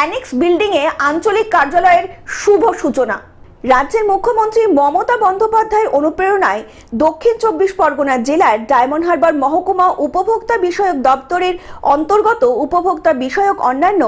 Annexe বিল্ডিংয়ে আঞ্চলিক কার্যালয়ের শুভ সূচনা। রাজ্যের মুখ্যমন্ত্রী মমতা বন্দ্যোপাধ্যায়ের অনুপ্রেরণায় দক্ষিণ চব্বিশ পরগনা জেলার ডায়মন্ড হারবার মহকুমা উপভোক্তা বিষয়ক দপ্তরের অন্তর্গত উপভোক্তা বিষয়ক অন্যান্য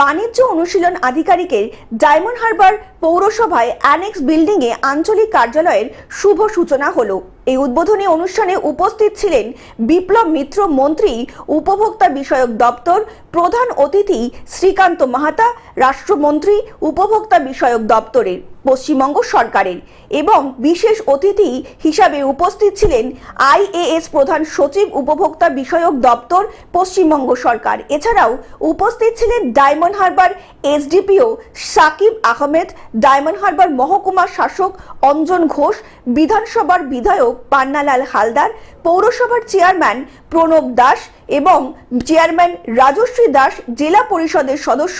বাণিজ্য অনুশীলন আধিকারিকের ডায়মন্ড হারবার পৌরসভায় অ্যানেক্স বিল্ডিংয়ে আঞ্চলিক কার্যালয়ের শুভ সূচনা হলো। এই উদ্বোধনী অনুষ্ঠানে উপস্থিত ছিলেন বিপ্লব মিত্র মন্ত্রী, উপভোক্তা বিষয়ক দপ্তর প্রধান অতিথি শ্রীকান্ত মাহাতা, রাষ্ট্রমন্ত্রী, উপভোক্তা বিষয়ক দপ্তরের, পশ্চিমবঙ্গ সরকারের এবং বিশেষ অতিথি হিসাবে উপস্থিত ছিলেন আইএএস প্রধান সচিব, উপভোক্তা বিষয়ক দপ্তর, পশ্চিমবঙ্গ সরকার। এছাড়াও উপস্থিত ছিলেন diamond Harbour SDPO Sakib Ahmed, diamond Harbour মহকুমা শাসক অঞ্জন ঘোষ, বিধানসভার বিধায়ক পান্নালাল হালদার, পৌরসভার চেয়ারম্যান প্রণব দাস এবং চেয়ারম্যান রাজশ্রী দাস, জেলা পরিষদের সদস্য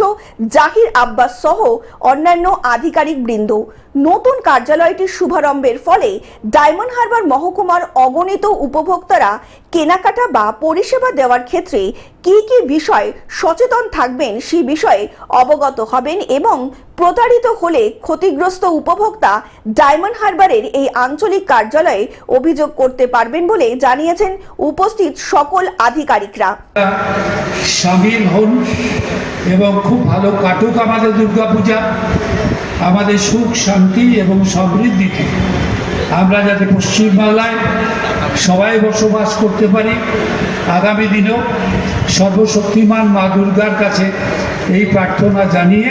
জাহির আব্বাস সহ অন্যান্য আধিকারিক বৃন্দ। নতুন কার্যালয়টির শুভারম্ভের ফলে ডায়মন্ড হারবার মহকুমার অগণিত উপভোক্তারা কেনাকাটা বা পরিষেবা দেওয়ার ক্ষেত্রে কি কি বিষয় সচেতন থাকবেন সেই বিষয়ে অবগত হবেন এবং প্রতারিত হলে ক্ষতিগ্রস্ত উপভোক্তা ডায়মন্ড হারবারের এই আঞ্চলিক কার্যালয়ে অভিযোগ করতে পারবেন বলে জানিয়েছেন উপস্থিত সকল আধিকারিকরা। সামিল হন এবং খুব ভালো কাটুক আমাদের দুর্গাপূজা, আমাদের সুখ, শান্তি এবং সমৃদ্ধিতে। আমরা যাতে পশ্চিমবাংলায় সবাই বসবাস করতে পারি, আগামী দিনেও সর্বশক্তিমান মা দুর্গার কাছে এই প্রার্থনা জানিয়ে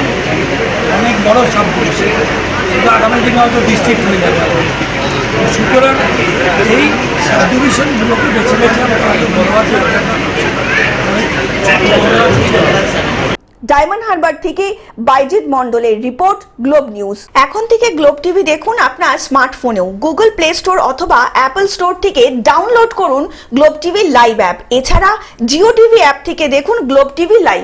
বড় সাব কিন্তু আগামী দিনে হয়তো ডিস্ট্রিক্ট হয়ে যাবে। সুতরাং এই সাব বেছে বেছে আমরা ডায়মন্ড হারবার থেকে বাইজিৎ মন্ডলের রিপোর্ট, গ্লোব নিউজ। এখন থেকে গ্লোব টিভি দেখুন আপনার স্মার্টফোনেও। গুগল প্লে স্টোর অথবা অ্যাপল স্টোর থেকে ডাউনলোড করুন গ্লোব টিভি লাইভ অ্যাপ। এছাড়া জিও টিভি অ্যাপ থেকে দেখুন গ্লোব টিভি লাইভ।